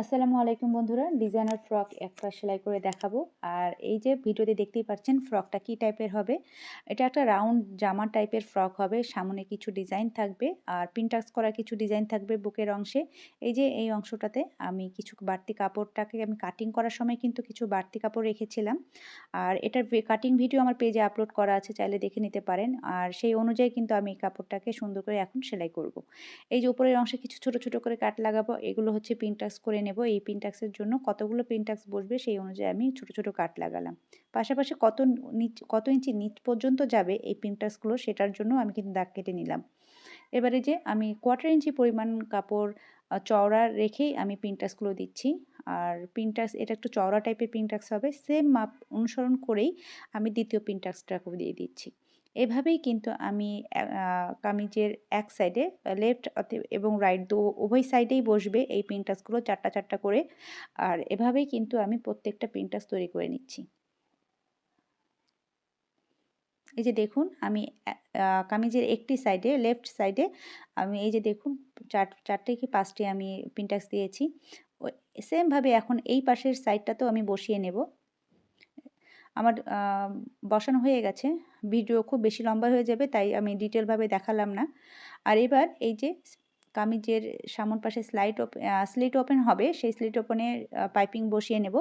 আসসালামু আলাইকুম বন্ধুরা ডিজাইনার ফ্রক একটা সেলাই করে দেখাবো। আর এই যে ভিডিওতে দেখতেই পাচ্ছেন ফ্রকটা কি টাইপের হবে। এটা একটা রাউন্ড জামা টাইপের ফ্রক হবে, সামনে কিছু ডিজাইন থাকবে, আর প্রিন্টাক্স করা কিছু ডিজাইন থাকবে বুকের অংশে। এই যে এই অংশটাতে আমি কিছু বাড়তি কাপড়টাকে আমি কাটিং করার সময় কিন্তু কিছু বাড়তি কাপড় রেখেছিলাম। আর এটার কাটিং ভিডিও আমার পেজে আপলোড করা আছে, চাইলে দেখে নিতে পারেন। আর সেই অনুযায়ী কিন্তু আমি এই কাপড়টাকে সুন্দর করে এখন সেলাই করব। এই যে উপরের অংশে কিছু ছোট ছোট করে কাট লাগাবো, এগুলো হচ্ছে প্রিন্টাক্স করে এই পিনটাক্সের জন্য। কতগুলো পিনটাক্স বসবে সেই অনুযায়ী আমি ছোট ছোট কাট লাগালাম। পাশাপাশি কত নিচ, কত ইঞ্চি নিচ পর্যন্ত যাবে এই পিনটাক্সগুলো সেটার জন্য আমি কিন্তু দাগ কেটে নিলাম। এবারে যে আমি কোয়ার্টার ইঞ্চি পরিমাণ কাপড় চওড়া রেখেই আমি পিনটাক্সগুলো দিচ্ছি। আর পিনটাক্স এটা একটু চওড়া টাইপের পিনটাক্স হবে। সেম মাপ অনুসরণ করেই আমি দ্বিতীয় পিনটাক্সটাকেও দিয়ে দিচ্ছি। এভাবেই কিন্তু আমি কামিজের এক সাইডে লেফট এবং রাইট দু, উভয় সাইডেই বসবে এই পিনটাসগুলো চারটা চারটা করে। আর এভাবেই কিন্তু আমি প্রত্যেকটা পিনটাস তৈরি করে নিচ্ছি। এই যে দেখুন, আমি কামিজের একটি সাইডে লেফট সাইডে আমি এই যে দেখুন, চার, চারটে কি পাঁচটি আমি পিনটাক্স দিয়েছি। সেমভাবে এখন এই পাশের সাইডটাতেও আমি বসিয়ে নেব। আমার বসানো হয়ে গেছে। ভিডিও খুব বেশি লম্বা হয়ে যাবে, তাই আমি ডিটেলভাবে দেখালাম না। আর এবার এই যে কামিজের সামন পাশে স্লাইড স্লিট ওপেন হবে, সেই স্লিট ওপেনে পাইপিং বসিয়ে নেব।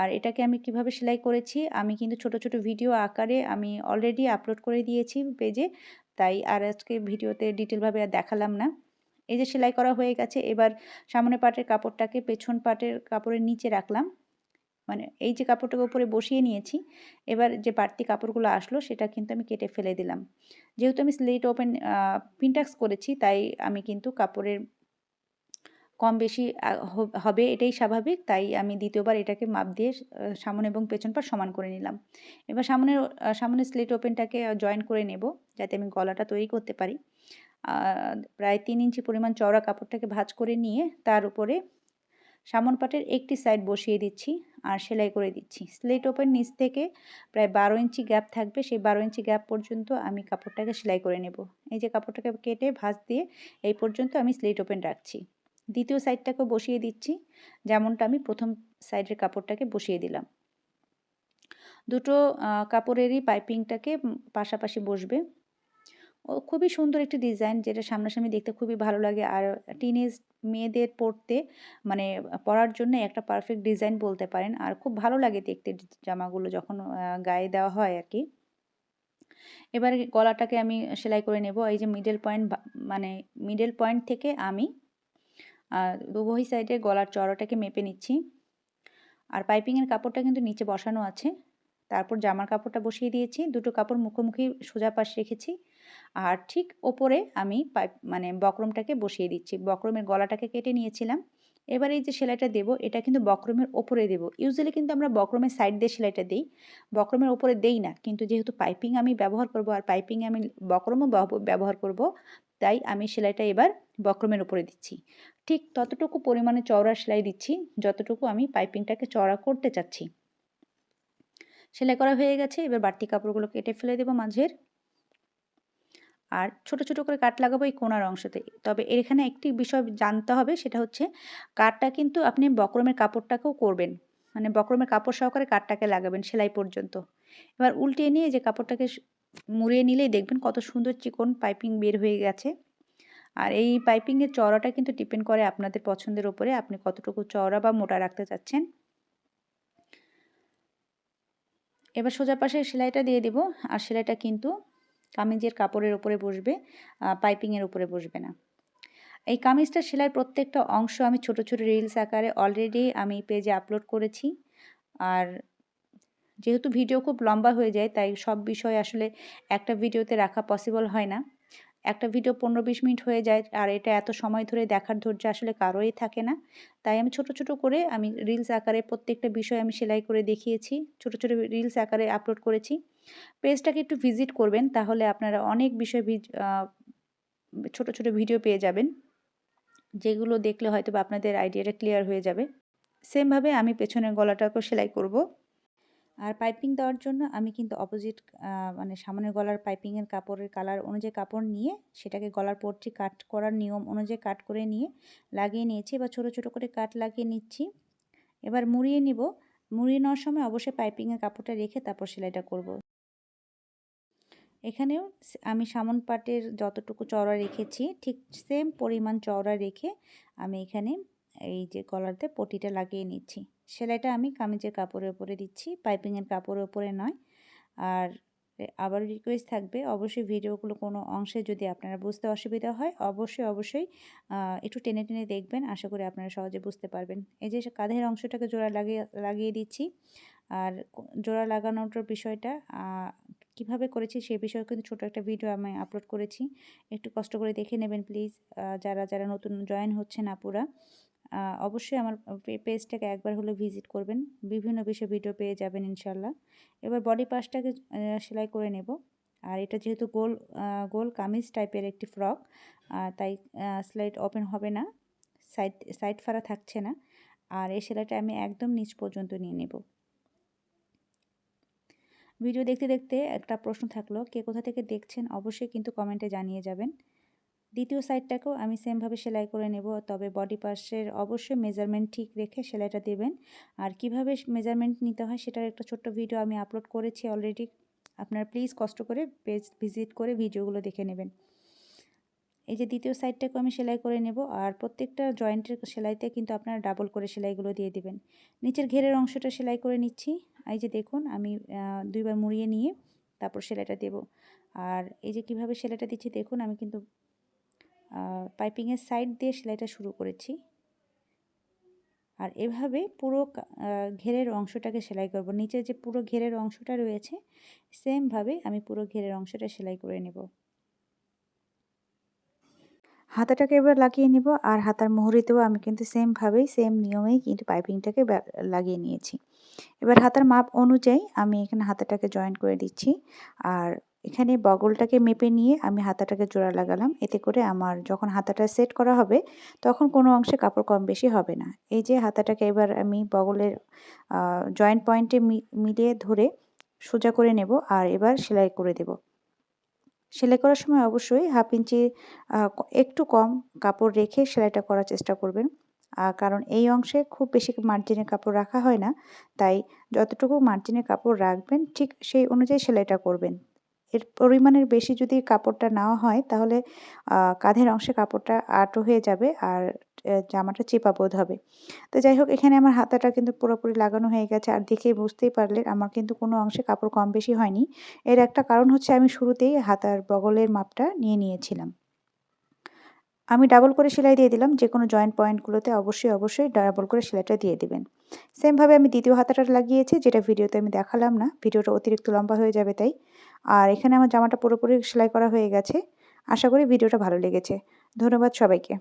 আর এটাকে আমি কীভাবে সেলাই করেছি, আমি কিন্তু ছোট ছোট ভিডিও আকারে আমি অলরেডি আপলোড করে দিয়েছি পেজে, তাই আর আজকে ভিডিওতে ডিটেলভাবে আর দেখালাম না। এই যে সেলাই করা হয়ে গেছে, এবার সামনে পাটের কাপড়টাকে পেছন পাটের কাপড়ের নিচে রাখলাম। মানে এই যে কাপড়টাকে উপরে বসিয়ে নিয়েছি, এবার যে বাড়তি কাপড়গুলো আসলো সেটা কিন্তু আমি কেটে ফেলে দিলাম। যেহেতু আমি স্লেট ওপেন পিনটাক্স করেছি, তাই আমি কিন্তু কাপড়ের কম বেশি হবে এটাই স্বাভাবিক, তাই আমি দ্বিতীয়বার এটাকে মাপ দিয়ে সামনে এবং পেছন পার সমান করে নিলাম। এবার সামনের সামনের স্লিট ওপেনটাকে জয়েন করে নেব, যাতে আমি গলাটা তৈরি করতে পারি। প্রায় তিন ইঞ্চি পরিমাণ চওড়া কাপড়টাকে ভাজ করে নিয়ে তার উপরে সামন পাটের একটি সাইড বসিয়ে দিচ্ছি আর সেলাই করে দিচ্ছি। স্লেট ওপেন নিচ থেকে প্রায় বারো ইঞ্চি গ্যাপ থাকবে। সেই বারো ইঞ্চি গ্যাপ পর্যন্ত আমি কাপড়টাকে সেলাই করে নেব। এই যে কাপড়টাকে কেটে ভাঁজ দিয়ে এই পর্যন্ত আমি স্লেট ওপেন রাখছি। দ্বিতীয় সাইডটাকেও বসিয়ে দিচ্ছি। যেমনটা আমি প্রথম সাইডের কাপড়টাকে বসিয়ে দিলাম। দুটো কাপড়েরই পাইপিংটাকে পাশাপাশি বসবে। খুবই সুন্দর একটি ডিজাইন, যেটা সামনাসামনি দেখতে খুবই ভালো লাগে। আর টিনেজ মেয়েদের পরতে মানে পরার জন্য একটা পারফেক্ট ডিজাইন বলতে পারেন। আর খুব ভালো লাগে দেখতে জামাগুলো যখন গায়ে দেওয়া হয় আর কি এবার গলাটাকে আমি সেলাই করে নেব। এই যে মিডল পয়েন্ট মানে মিডল পয়েন্ট থেকে আমি দুবহি সাইডে গলার চড়াটাকে মেপে নিচ্ছি। আর পাইপিংয়ের কাপড়টা কিন্তু নিচে বসানো আছে। তারপর জামার কাপড়টা বসিয়ে দিয়েছি, দুটো কাপড় মুখোমুখি সোজা পাশ রেখেছি। আর ঠিক ওপরে আমি পাইপ মানে বক্রমটাকে বসিয়ে দিচ্ছি। বক্রমের গলাটাকে কেটে নিয়েছিলাম। এবার এই যে সেলাইটা দেব, এটা কিন্তু বক্রমের ওপরে দেব। ইউজুয়ালি কিন্তু আমরা বক্রমের সাইড দিয়ে সেলাইটা দিই। বক্রমের ওপরে দেই না, কিন্তু যেহেতু পাইপিং আমি ব্যবহার করব আর পাইপিং আমি বক্রমও ব্যবহার করব, তাই আমি সেলাইটা এবার বক্রমের উপরে দিচ্ছি। ঠিক ততটুকু পরিমাণে চওড়া সেলাই দিচ্ছি, যতটুকু আমি পাইপিংটাকে চওড়া করতে চাচ্ছি। সেলাই করা হয়ে গেছে। এবার বাড়তি কাপড়গুলো কেটে ফেলে দেবো মাঝের। আর ছোট ছোট করে কাট লাগাবো এই কোনার অংশতে। তবে এখানে একটি বিষয় জানতে হবে, সেটা হচ্ছে কাটটা কিন্তু আপনি বক্রমের কাপড়টাকেও করবেন। মানে বক্রমের কাপড় সহকারে কাটটাকে লাগাবেন সেলাই পর্যন্ত। এবার উল্টিয়ে নিয়ে যে কাপড়টাকে মুড়িয়ে নিলেই দেখবেন কত সুন্দর চিকন পাইপিং বের হয়ে গেছে। আর এই পাইপিংয়ের চওড়াটা কিন্তু ডিপেন্ড করে আপনাদের পছন্দের ওপরে আপনি কতটুকু চওড়া বা মোটা রাখতে চাচ্ছেন। এবার সোজা পাশে সেলাইটা দিয়ে দেব। আর সেলাইটা কিন্তু কামিজের কাপড়ের উপরে বসবে পাইপিংয়ের উপরে বসবে না। এই কামিজটা সেলাই প্রত্যেকটা অংশ আমি ছোট ছোট রিলস আকারে অলরেডি আমি পেজে আপলোড করেছি। আর যেহেতু ভিডিও খুব লম্বা হয়ে যায়, তাই সব বিষয় আসলে একটা ভিডিওতে রাখা পসিবল হয় না। একটা ভিডিও পনেরো বিশ মিনিট হয়ে যায়, আর এটা এত সময় ধরে দেখার ধৈর্য আসলে কারোই থাকে না। তাই আমি ছোট ছোট করে আমি রিলস আকারে প্রত্যেকটা বিষয় আমি সেলাই করে দেখিয়েছি, ছোট ছোট রিলস আকারে আপলোড করেছি। পেজটাকে একটু ভিজিট করবেন, তাহলে আপনারা অনেক বিষয় ছোট ছোট ভিডিও পেয়ে যাবেন, যেগুলো দেখলে হয়তো আপনাদের আইডিয়াটা ক্লিয়ার হয়ে যাবে। সেমভাবে আমি পেছনের গলাটাকেও সেলাই করব। আর পাইপিং দেওয়ার জন্য আমি কিন্তু অপোজিট মানে সামনের গলার পাইপিংয়ের কাপড়ের কালার অনুযায়ী কাপড় নিয়ে সেটাকে গলার পট্টি কাট করার নিয়ম অনুযায়ী কাট করে নিয়ে লাগিয়ে নিয়েছি এবার ছোটো ছোটো করে কাট লাগিয়ে নিচ্ছি। এবার মুড়িয়ে নিব। মুড়িয়ে নেওয়ার সময় অবশ্যই পাইপিংয়ের কাপড়টা রেখে তারপর সেলাইটা করব। এখানেও আমি সামন পাটের যতটুকু চওড়া রেখেছি ঠিক সেম পরিমাণ চওড়া রেখে আমি এখানে এই যে গলাতে পটিটা লাগিয়ে নিচ্ছি। সেলাইটা আমি কামিজের কাপড়ের উপরে দিচ্ছি, পাইপিংয়ের কাপড়ের উপরে নয়। আর আবার রিকোয়েস্ট থাকবে, অবশ্যই ভিডিওগুলো কোনো অংশে যদি আপনারা বুঝতে অসুবিধা হয়, অবশ্যই অবশ্যই একটু টেনে টেনে দেখবেন। আশা করি আপনারা সহজে বুঝতে পারবেন। এই যে কাঁধের অংশটাকে জোড়া লাগিয়ে লাগিয়ে দিচ্ছি। আর জোড়া লাগানোটার বিষয়টা কীভাবে করেছি সেই বিষয়ে কিন্তু ছোটো একটা ভিডিও আমি আপলোড করেছি। একটু কষ্ট করে দেখে নেবেন প্লিজ যারা যারা নতুন জয়েন হচ্ছেন আপুরা। অবশ্যই আমার পেজটাকে একবার হলে ভিজিট করবেন। বিভিন্ন বিষয়ে ভিডিও পেয়ে যাবেন ইনশাল্লাহ এবার বডি পাশটাকে সেলাই করে নেব। আর এটা যেহেতু গোল গোল কামিজ টাইপের একটি ফ্রক তাই স্লাইড ওপেন হবে না। সাইড সাইড ফাড়া থাকছে না। আর এই সেলাইটা আমি একদম নিচ পর্যন্ত নিয়ে নেব। ভিডিও দেখতে দেখতে একটা প্রশ্ন থাকল, কে কোথা থেকে দেখছেন? অবশ্যই কিন্তু কমেন্টে জানিয়ে যাবেন। দ্বিতীয় সাইডটাকেও আমি সেমভাবে সেলাই করে নেব, তবে বডি পার্সের অবশ্যই মেজারমেন্ট ঠিক রেখে সেলাইটা দেবেন। আর কীভাবে মেজারমেন্ট নিতে হয় সেটার একটা ছোট্ট ভিডিও আমি আপলোড করেছি অলরেডি আপনারা প্লিজ কষ্ট করে পেজ ভিজিট করে ভিডিওগুলো দেখে নেবেন। এই যে দ্বিতীয় সাইডটাকে আমি সেলাই করে নেব, আর প্রত্যেকটা জয়েন্টের সেলাইতে কিন্তু আপনারা ডাবল করে সেলাইগুলো দিয়ে দিবেন। নিচের ঘেরের অংশটা সেলাই করে নিচ্ছি। এই যে দেখুন, আমি দুইবার মুড়িয়ে নিয়ে তারপর সেলাইটা দেব। আর এই যে কীভাবে সেলাইটা দিচ্ছি দেখুন, আমি কিন্তু পাইপিংয়ের সাইড দিয়ে সেলাইটা শুরু করেছি। আর এভাবে পুরো ঘেরের অংশটাকে সেলাই করব। নিচে যে পুরো ঘেরের অংশটা রয়েছে সেমভাবে আমি পুরো ঘেরের অংশটা সেলাই করে নেব। হাতাটাকে এবার লাগিয়ে নিব, আর হাতার মোহরিতেও আমি কিন্তু সেমভাবেই সেম নিয়মেই কিন্তু পাইপিংটাকে লাগিয়ে নিয়েছি। এবার হাতার মাপ অনুযায়ী আমি এখানে হাতাটাকে জয়েন করে দিচ্ছি, আর এখানে বগলটাকে মেপে নিয়ে আমি হাতাটাকে জোড়া লাগালাম। এতে করে আমার যখন হাতাটা সেট করা হবে, তখন কোনো অংশে কাপড় কম বেশি হবে না। এই যে হাতাটাকে এবার আমি বগলের জয়েন্ট পয়েন্টে মিলিয়ে ধরে সোজা করে নেব আর এবার সেলাই করে দেব। সেলাই করার সময় অবশ্যই হাফ ইঞ্চি একটু কম কাপড় রেখে সেলাইটা করার চেষ্টা করবেন। কারণ এই অংশে খুব বেশি মার্জিনের কাপড় রাখা হয় না। তাই যতটুকু মার্জিনের কাপড় রাখবেন, ঠিক সেই অনুযায়ী সেলাইটা করবেন। এর পরিমাণের বেশি যদি কাপড়টা নেওয়া হয়, তাহলে কাঁধের অংশে কাপড়টা আটো হয়ে যাবে আর জামাটা চেপা বোধ হবে। তো যাই হোক, এখানে আমার হাতাটা কিন্তু পুরোপুরি লাগানো হয়ে গেছে আর দেখে বুঝতেই পারলেন আমার কিন্তু কোনো অংশে কাপড় কম বেশি হয়নি। এর একটা কারণ হচ্ছে আমি শুরুতেই হাতার বগলের মাপটা নিয়ে নিয়েছিলাম। আমি ডাবল করে সেলাই দিয়ে দিলাম, যে কোনো জয়েন্ট পয়েন্টগুলোতে অবশ্যই অবশ্যই ডাবল করে সেলাইটা দিয়ে দিবেন। সেমভাবে আমি দ্বিতীয় হাতাটা লাগিয়েছি, যেটা ভিডিওতে আমি দেখালাম না ভিডিওটা অতিরিক্ত লম্বা হয়ে যাবে তাই। আর এখানে আমার জামাটা পুরোপুরি সেলাই করা হয়ে গেছে। আশা করি ভিডিওটা ভালো লেগেছে। ধন্যবাদ সবাইকে।